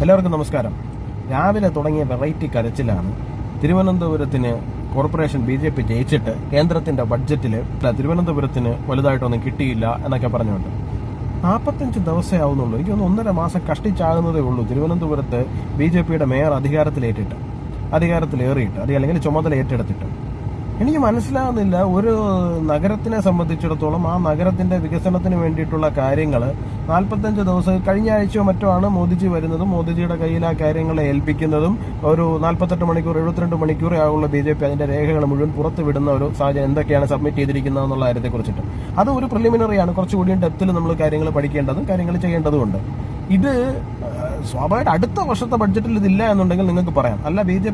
എല്ലാവർക്കും നമസ്കാരം. രാവിലെ തുടങ്ങിയ വെറൈറ്റി കരച്ചിലാണ് തിരുവനന്തപുരത്തിന് കോർപ്പറേഷൻ ബി ജെ പി ജയിച്ചിട്ട് കേന്ദ്രത്തിന്റെ ബഡ്ജറ്റിൽ തിരുവനന്തപുരത്തിന് വലുതായിട്ടൊന്നും കിട്ടിയില്ല എന്നൊക്കെ പറഞ്ഞുകൊണ്ട്. നാൽപ്പത്തഞ്ച് ദിവസമേ ആവുന്നുള്ളൂ. എനിക്കൊന്ന് ഒന്നര മാസം കഷ്ടിച്ചാകുന്നതേ ഉള്ളൂ തിരുവനന്തപുരത്ത് ബി ജെ പിയുടെ മേയർ അധികാരത്തിലേറ്റിട്ട്. അധികാരത്തിലേറിയിട്ട്. അത് അല്ലെങ്കിൽ ചുമതല ഏറ്റെടുത്തിട്ട്. എനിക്ക് മനസ്സിലാകുന്നില്ല ഒരു നഗരത്തിനെ സംബന്ധിച്ചിടത്തോളം ആ നഗരത്തിന്റെ വികസനത്തിന് വേണ്ടിയിട്ടുള്ള കാര്യങ്ങൾ നാൽപ്പത്തഞ്ച് ദിവസം കഴിഞ്ഞ ആഴ്ചയോ മറ്റോ ആണ് മോദിജി വരുന്നതും മോദിജിയുടെ കയ്യിൽ ആ കാര്യങ്ങളെ ഏൽപ്പിക്കുന്നതും ഒരു നാൽപ്പത്തെട്ട് മണിക്കൂർ എഴുപത്തിരണ്ട് മണിക്കൂറേ ആകുള്ള ബി ജെ പി അതിന്റെ രേഖകൾ മുഴുവൻ പുറത്ത് വിടുന്ന ഒരു സാഹചര്യം എന്തൊക്കെയാണ് സബ്മിറ്റ് ചെയ്തിരിക്കുന്നത് എന്നുള്ള കാര്യത്തെ കുറിച്ചിട്ട്. അത് ഒരു പ്രിലിമിനറിയാണ് കുറച്ചുകൂടി ഡെപ്തിൽ നമ്മൾ കാര്യങ്ങൾ പഠിക്കേണ്ടതും കാര്യങ്ങൾ ചെയ്യേണ്ടതുമുണ്ട് ഇത് സ്വാഭാവികമായിട്ട് അടുത്ത വർഷത്തെ ബഡ്ജറ്റിൽ ഇതില്ല എന്നുണ്ടെങ്കിൽ നിങ്ങൾക്ക് പറയാം. അല്ല B J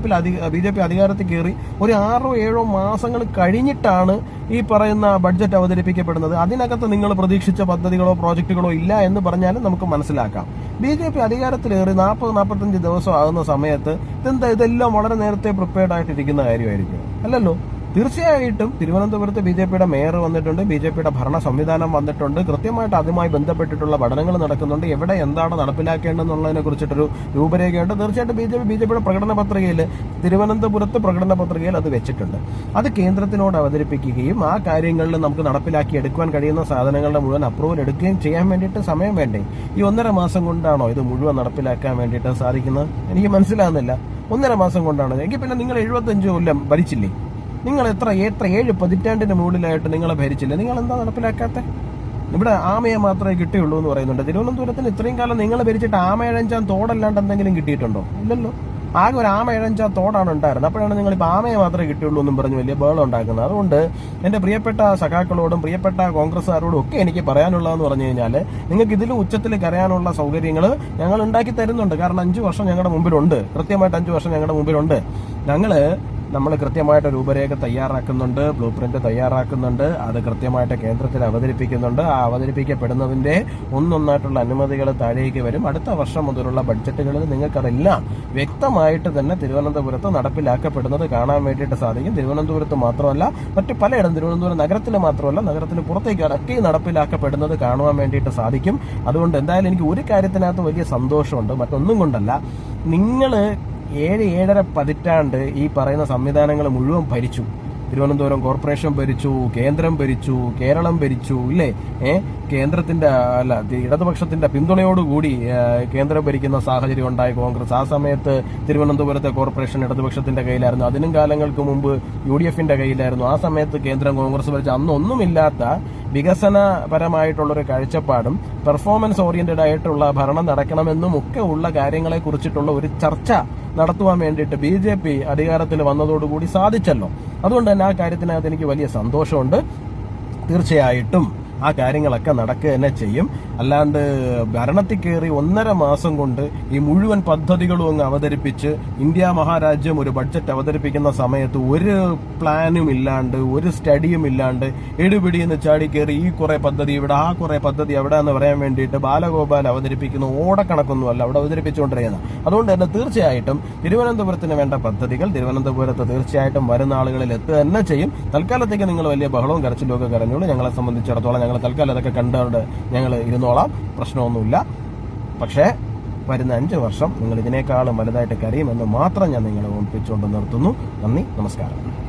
B J P അധികാരത്തിൽ കയറി ഒരു ആറോ ഏഴോ മാസങ്ങൾ കഴിഞ്ഞിട്ടാണ് ഈ പറയുന്ന ബഡ്ജറ്റ് അവതരിപ്പിക്കപ്പെടുന്നത്. അതിനകത്ത് നിങ്ങൾ പ്രതീക്ഷിച്ച പദ്ധതികളോ പ്രോജക്റ്റുകളോ ഇല്ല എന്ന് പറഞ്ഞാലും നമുക്ക് മനസ്സിലാക്കാം. ബി ജെ പി അധികാരത്തിലേറി നാൽപ്പത് നാൽപ്പത്തഞ്ച് ദിവസം ആകുന്ന സമയത്ത് ഇതെന്താ? ഇതെല്ലാം വളരെ നേരത്തെ പ്രിപ്പയർഡ് ആയിട്ടിരിക്കുന്ന കാര്യമായിരിക്കും. അല്ലല്ലോ? തീർച്ചയായിട്ടും തിരുവനന്തപുരത്ത് ബി ജെ പിയുടെ മേയർ വന്നിട്ടുണ്ട്. ബി ജെ പിയുടെ ഭരണ സംവിധാനം വന്നിട്ടുണ്ട്. കൃത്യമായിട്ട് അതുമായി ബന്ധപ്പെട്ടിട്ടുള്ള പഠനങ്ങൾ നടക്കുന്നുണ്ട്. എവിടെ എന്താണ് നടപ്പിലാക്കേണ്ടതെന്നുള്ളതിനെ കുറിച്ചിട്ടൊരു രൂപരേഖയുണ്ട്. തീർച്ചയായിട്ടും B J P B J പിയുടെ പ്രകടന പത്രികയിൽ തിരുവനന്തപുരത്ത് പ്രകടന പത്രികയിൽ അത് വെച്ചിട്ടുണ്ട്. അത് കേന്ദ്രത്തിനോട് അവതരിപ്പിക്കുകയും ആ കാര്യങ്ങളിൽ നമുക്ക് നടപ്പിലാക്കി എടുക്കുവാൻ കഴിയുന്ന സാധനങ്ങളുടെ മുഴുവൻ അപ്രൂവൽ എടുക്കുകയും ചെയ്യാൻ വേണ്ടിയിട്ട് സമയം വേണ്ടേ? ഈ ഒന്നര മാസം കൊണ്ടാണോ ഇത് മുഴുവൻ നടപ്പിലാക്കാൻ വേണ്ടിയിട്ട് സാധിക്കുന്നത്? എനിക്ക് മനസ്സിലാകുന്നില്ല. ഒന്നര മാസം കൊണ്ടാണ്. എങ്കിൽ പിന്നെ നിങ്ങൾ എഴുപത്തഞ്ച് കൊല്ലം ഭരിച്ചില്ലേ? നിങ്ങൾ എത്ര എത്ര ഏഴ് പതിറ്റാണ്ടിന് മുകളിലായിട്ട് നിങ്ങളെ ഭരിച്ചില്ല? നിങ്ങൾ എന്താ നടപ്പിലാക്കാത്ത? ഇവിടെ ആമയെ മാത്രമേ കിട്ടിയുള്ളൂ എന്ന് പറയുന്നുണ്ട്. തിരുവനന്തപുരത്തിന് ഇത്രയും കാലം നിങ്ങൾ ഭരിച്ചിട്ട് ആമ ഇഴഞ്ചാൻ തോടല്ലാണ്ട് എന്തെങ്കിലും കിട്ടിയിട്ടുണ്ടോ? ഇല്ലല്ലോ. ആകെ ഒരു ആമ ഇഴഞ്ചാൻ തോടാണ് ഉണ്ടായിരുന്നത്. അപ്പോഴാണ് നിങ്ങൾ ഇപ്പോൾ ആമയെ മാത്രമേ കിട്ടിയുള്ളൂ എന്നും പറഞ്ഞ് വലിയ ബേളം ഉണ്ടാക്കുന്നത്. അതുകൊണ്ട് എന്റെ പ്രിയപ്പെട്ട സഖാക്കളോടും പ്രിയപ്പെട്ട കോൺഗ്രസ്സുകാരോടും ഒക്കെ എനിക്ക് പറയാനുള്ളതെന്ന് പറഞ്ഞു കഴിഞ്ഞാൽ നിങ്ങൾക്ക് ഇതിലും ഉച്ചത്തിൽ കരയാനുള്ള സൗകര്യങ്ങൾ ഞങ്ങൾ ഉണ്ടാക്കി തരുന്നുണ്ട്. കാരണം അഞ്ച് വർഷം ഞങ്ങളുടെ മുമ്പിലുണ്ട്. കൃത്യമായിട്ട് അഞ്ച് വർഷം ഞങ്ങളുടെ മുമ്പിലുണ്ട്. ഞങ്ങൾ നമ്മൾ കൃത്യമായിട്ട് രൂപരേഖ തയ്യാറാക്കുന്നുണ്ട് ബ്ലൂ പ്രിന്റ് തയ്യാറാക്കുന്നുണ്ട് അത് കൃത്യമായിട്ട് കേന്ദ്രത്തിൽ അവതരിപ്പിക്കുന്നുണ്ട്. ആ അവതരിപ്പിക്കപ്പെടുന്നതിന്റെ ഒന്നൊന്നായിട്ടുള്ള അനുമതികൾ താഴേക്ക് വരും. അടുത്ത വർഷം മുതലുള്ള ബഡ്ജറ്റുകളിൽ നിങ്ങൾക്കതെല്ലാം വ്യക്തമായിട്ട് തന്നെ തിരുവനന്തപുരത്ത് നടപ്പിലാക്കപ്പെടുന്നത് കാണാൻ വേണ്ടിയിട്ട് സാധിക്കും. തിരുവനന്തപുരത്ത് മാത്രമല്ല മറ്റ് പലയിടം തിരുവനന്തപുരം നഗരത്തിൽ മാത്രമല്ല നഗരത്തിന് പുറത്തേക്ക് അടക്കി നടപ്പിലാക്കപ്പെടുന്നത് കാണുവാൻ വേണ്ടിയിട്ട് സാധിക്കും. അതുകൊണ്ട് എന്തായാലും എനിക്ക് ഒരു കാര്യത്തിനകത്ത് വലിയ സന്തോഷമുണ്ട്. മറ്റൊന്നും കൊണ്ടല്ല നിങ്ങൾ ഏഴ് ഏഴര പതിറ്റാണ്ട് ഈ പറയുന്ന സംവിധാനങ്ങൾ മുഴുവൻ ഭരിച്ചു. തിരുവനന്തപുരം കോർപ്പറേഷൻ ഭരിച്ചു കേന്ദ്രം ഭരിച്ചു കേരളം ഭരിച്ചു ഇല്ലേ? ഏ? കേന്ദ്രത്തിന്റെ അല്ല ഇടതുപക്ഷത്തിന്റെ പിന്തുണയോടുകൂടി കേന്ദ്രം ഭരിക്കുന്ന സാഹചര്യം ഉണ്ടായി കോൺഗ്രസ്. ആ സമയത്ത് തിരുവനന്തപുരത്തെ കോർപ്പറേഷൻ ഇടതുപക്ഷത്തിന്റെ കയ്യിലായിരുന്നു. അതിനും കാലങ്ങൾക്ക് മുമ്പ് യു ഡി എഫിന്റെ കയ്യിലായിരുന്നു. ആ സമയത്ത് കേന്ദ്രം കോൺഗ്രസ് ഭരിച്ച. അന്നൊന്നുമില്ലാത്ത വികസനപരമായിട്ടുള്ളൊരു കാഴ്ചപ്പാടും പെർഫോമൻസ് ഓറിയന്റഡ് ആയിട്ടുള്ള ഭരണം നടക്കണമെന്നും ഒക്കെ ഉള്ള കാര്യങ്ങളെ കുറിച്ചിട്ടുള്ള ഒരു ചർച്ച നടത്തുവാൻ വേണ്ടിയിട്ട് ബി ജെ പി അധികാരത്തിൽ വന്നതോടുകൂടി സാധിച്ചല്ലോ. അതുകൊണ്ട് തന്നെ ആ കാര്യത്തിനകത്ത് എനിക്ക് വലിയ സന്തോഷമുണ്ട്. തീർച്ചയായിട്ടും. ആ കാര്യങ്ങളൊക്കെ നടക്കുക തന്നെ ചെയ്യും. അല്ലാണ്ട് ഭരണത്തിൽ കയറി ഒന്നര മാസം കൊണ്ട് ഈ മുഴുവൻ പദ്ധതികളും അങ്ങ് അവതരിപ്പിച്ച് ഇന്ത്യ മഹാരാജ്യം ഒരു ബഡ്ജറ്റ് അവതരിപ്പിക്കുന്ന സമയത്ത് ഒരു പ്ലാനും ഇല്ലാണ്ട് ഒരു സ്റ്റഡിയും ഇല്ലാണ്ട് എടുപിടിയെന്ന് ചാടി കയറി ഈ കുറെ പദ്ധതി ഇവിടെ ആ കുറെ പദ്ധതി അവിടെ എന്ന് പറയാൻ വേണ്ടിയിട്ട് ബാലഗോപാൽ അവതരിപ്പിക്കുന്ന ഓടക്കണക്കൊന്നുമല്ല അവിടെ അവതരിപ്പിച്ചുകൊണ്ടിരിക്കുന്നത്. അതുകൊണ്ട് തന്നെ തീർച്ചയായിട്ടും തിരുവനന്തപുരത്തിന് വേണ്ട പദ്ധതികൾ തിരുവനന്തപുരത്ത് തീർച്ചയായിട്ടും വരുന്ന ആളുകളിൽ എത്തുക തന്നെ ചെയ്യും. തൽക്കാലത്തേക്ക് നിങ്ങൾ വലിയ ബഹളവും കരച്ചിലും ഒക്കെ കരഞ്ഞോളൂ ഞങ്ങളെ സംബന്ധിച്ചിടത്തോളം ഞങ്ങൾ തൽക്കാലം അതൊക്കെ കണ്ടുകൊണ്ട് ഞങ്ങൾ ഇരുന്നോളാം. പ്രശ്നമൊന്നുമില്ല. പക്ഷേ വരുന്ന അഞ്ച് വർഷം നിങ്ങൾ ഇതിനേക്കാളും വലുതായിട്ട് കരയുമെന്ന് മാത്രം ഞാൻ നിങ്ങളെ ഓർപ്പിച്ചുകൊണ്ട് നിർത്തുന്നു. നന്ദി നമസ്കാരം.